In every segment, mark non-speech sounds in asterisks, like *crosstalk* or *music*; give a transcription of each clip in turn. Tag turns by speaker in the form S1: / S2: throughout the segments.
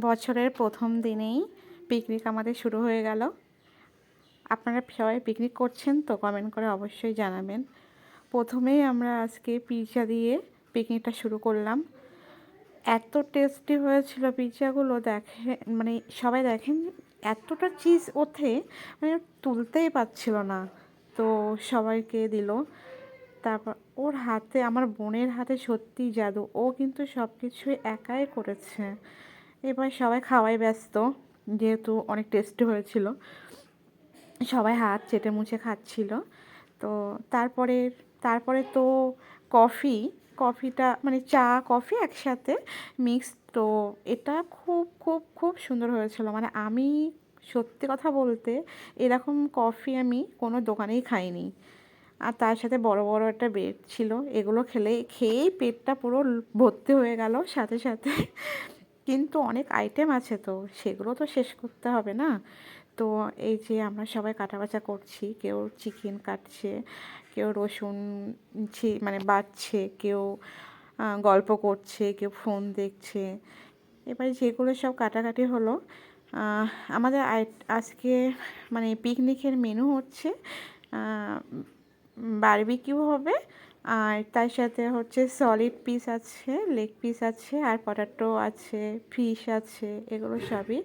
S1: বছরের প্রথম দিনেই পিকনিক আমাদের শুরু হয়ে গেল। আপনারা সবাই পিকনিক করছেন তো কমেন্ট করে অবশ্যই জানাবেন। প্রথমেই আমরা আজকে পিৎজা দিয়ে পিকনিকটা শুরু করলাম। এত টেস্টি হয়েছিল পিৎজাগুলো দেখে মানে সবাই দেখেন এতটা চিজ ওঠে মানে তুলতেই পারছিল না। তো সবাইকে দিল। তারপর ওর হাতে, আমার বোনের হাতে সত্যি জাদু। ও কিন্তু সব কিছুই একাই করেছে। এবার সবাই খাওয়াই ব্যস্ত, যেহেতু অনেক টেস্টি হয়েছিল। সবাই হাত চেটে মুছে খাচ্ছিল। তো তারপরে তারপরে তো কফি কফিটা মানে চা কফি একসাথে মিক্স তো এটা খুব খুব খুব সুন্দর হয়েছিল। মানে আমি সত্যি কথা বলতে এরকম কফি আমি কোনো দোকানেই খাইনি। আর তার সাথে বড় বড় একটা বেড ছিল। এগুলো খেলে, খেয়েই পেটটা পুরো ভর্তি হয়ে গেল সাথে সাথে। কিন্তু অনেক আইটেম আছে তো, সেগুলো তো শেষ করতে হবে না। তো এই যে আমরা সবাই কাটাবাচা করছি, কেউ চিকেন কাটছে, কেউ রসুন ছি মানে বাটছে কেউ গল্প করছে, কেউ ফোন দেখছে। এবার যেগুলো সব কাটাকাটি হলো আমাদের আজকে মানে পিকনিকের মেনু হচ্ছে বারবিকিউ হবে আর তার সাথে হচ্ছে সলিড পিস আছে লেগ পিস আছে, আর পটাটো আছে ফিশ আছে, এগুলো সবই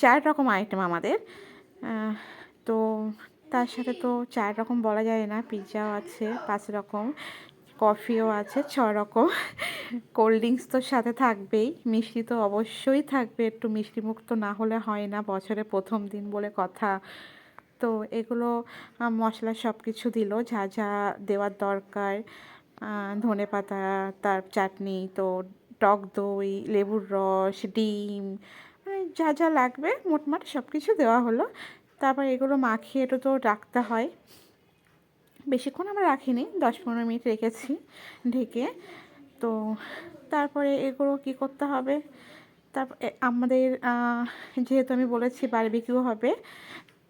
S1: চার রকম আইটেম আমাদের। তো তার সাথে তো চার রকম বলা যায় না পিৎজাও আছে পাঁচ রকম কফিও আছে ছ রকম। কোল্ড ড্রিঙ্কস তো সাথে থাকবেই, মিষ্টি তো অবশ্যই থাকবে, একটু মিষ্টি মুক্ত না হলে হয় না বছরে প্রথম দিন বলে কথা। তো এগুলো মশলা সব কিছু দিল, যা যা দেওয়ার দরকার ধনে পাতা, তার চাটনি, তো টক দই, লেবুর রস, ডিম মানে যা যা লাগবে মোটমাট সব কিছু দেওয়া হলো। তারপর এগুলো মাখিয়ে একটু তো রাখতে হয়। বেশিক্ষণ আমরা রাখিনি, দশ পনেরো মিনিট রেখেছি ঢেকে। তো তারপরে এগুলো কি করতে হবে? তারপর আমাদের যেহেতু আমি বলেছি বারবিকিউ হবে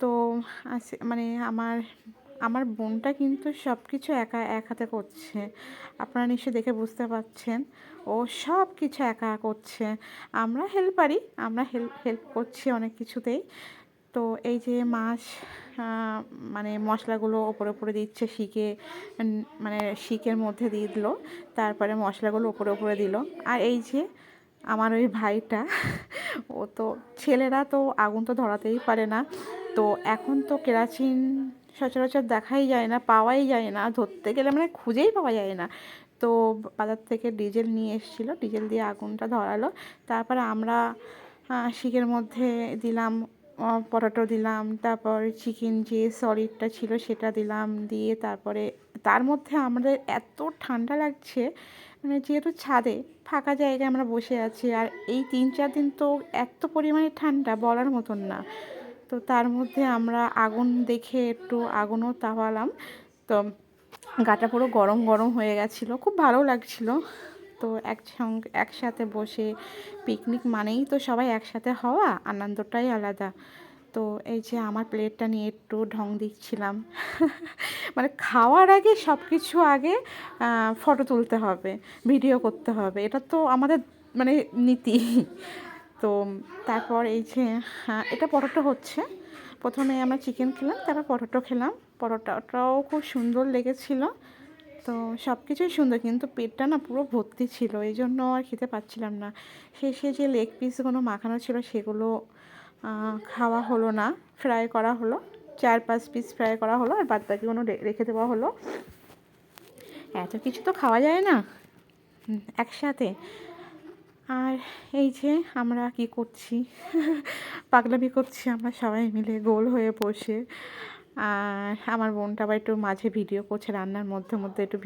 S1: তো আছে মানে আমার আমার বোনটা কিন্তু সব কিছু একা, এক হাতে করছে। আপনারা নিশ্চয়ই দেখে বুঝতে পারছেন। ও সব কিছু একা করছে। আমরা হেল্পারই আমরা হেল্প হেল্প করছি অনেক কিছুতেই। তো এই যে মাছ মানে মশলাগুলো ওপরে ওপরে দিচ্ছে, শিকে মানে শিকের মধ্যে দিয়ে দিল। তারপরে মশলাগুলো ওপরে ওপরে দিল। আর এই যে আমার ওই ভাইটা, ও তো ছেলেরা তো আগুন তো ধরাতেই পারে না। তো এখন তো কেরাচিন সচরাচর দেখাই যায় না, পাওয়াই যায় না, ধরতে গেলে মানে খুঁজেই পাওয়া যায় না। তো বাজার থেকে ডিজেল নিয়ে এসেছিল, ডিজেল দিয়ে আগুনটা ধরালো। তারপরে আমরা শিকের মধ্যে দিলাম পটাটো দিলাম, তারপর চিকেন যে সলিডটা ছিল সেটা দিলাম, দিয়ে তারপরে তার মধ্যে আমাদের এত ঠান্ডা লাগছে মানে যেহেতু ছাদে ফাঁকা জায়গায় আমরা বসে আছি আর এই তিন চার দিন তো এত পরিমাণে ঠান্ডা বলার মতন না। তো তার মধ্যে আমরা আগুন দেখে একটু আগুনও তাওয়ালাম। তো গাটা পুরো গরম গরম হয়ে গেছিল, খুব ভালো লাগছিল। তো একসঙ্গে, একসাথে বসে পিকনিক মানেই তো সবাই একসাথে হওয়া, আনন্দটাই আলাদা। তো এই যে আমার প্লেটটা নিয়ে একটু ঢং দিচ্ছিলাম। *laughs* মানে খাওয়ার আগে সব কিছু আগে ফটো তুলতে হবে, ভিডিও করতে হবে। এটা তো আমাদের মানে নীতি। *laughs* তো তারপর এই যে এটা পরোটা হচ্ছে। প্রথমে আমরা চিকেন খেলাম, তারপর পরোটা খেলাম। পরোটাটাও খুব সুন্দর লেগেছিলো। তো সব কিছুই সুন্দর, কিন্তু পেটটা না পুরো ভর্তি ছিল এই জন্য আর খেতে পাচ্ছিলাম না। শেষে যে লেগ পিসগুলো মাখানো ছিল, সেগুলো খাওয়া হলো না ফ্রাই করা হলো, চার পাঁচ পিস ফ্রাই করা হলো আর বাদ বাকিগুলো রেখে দেওয়া হলো। এত কিছু তো খাওয়া যায় না একসাথে। আর এই যে আমরা কি করছি, *laughs* পাগলামি করছি আমরা সবাই মিলে, গোল হয়ে বসে। আর আমার বোনটা আবার একটু মাঝে ভিডিও করছে, রান্নার মধ্যে মধ্যে একটু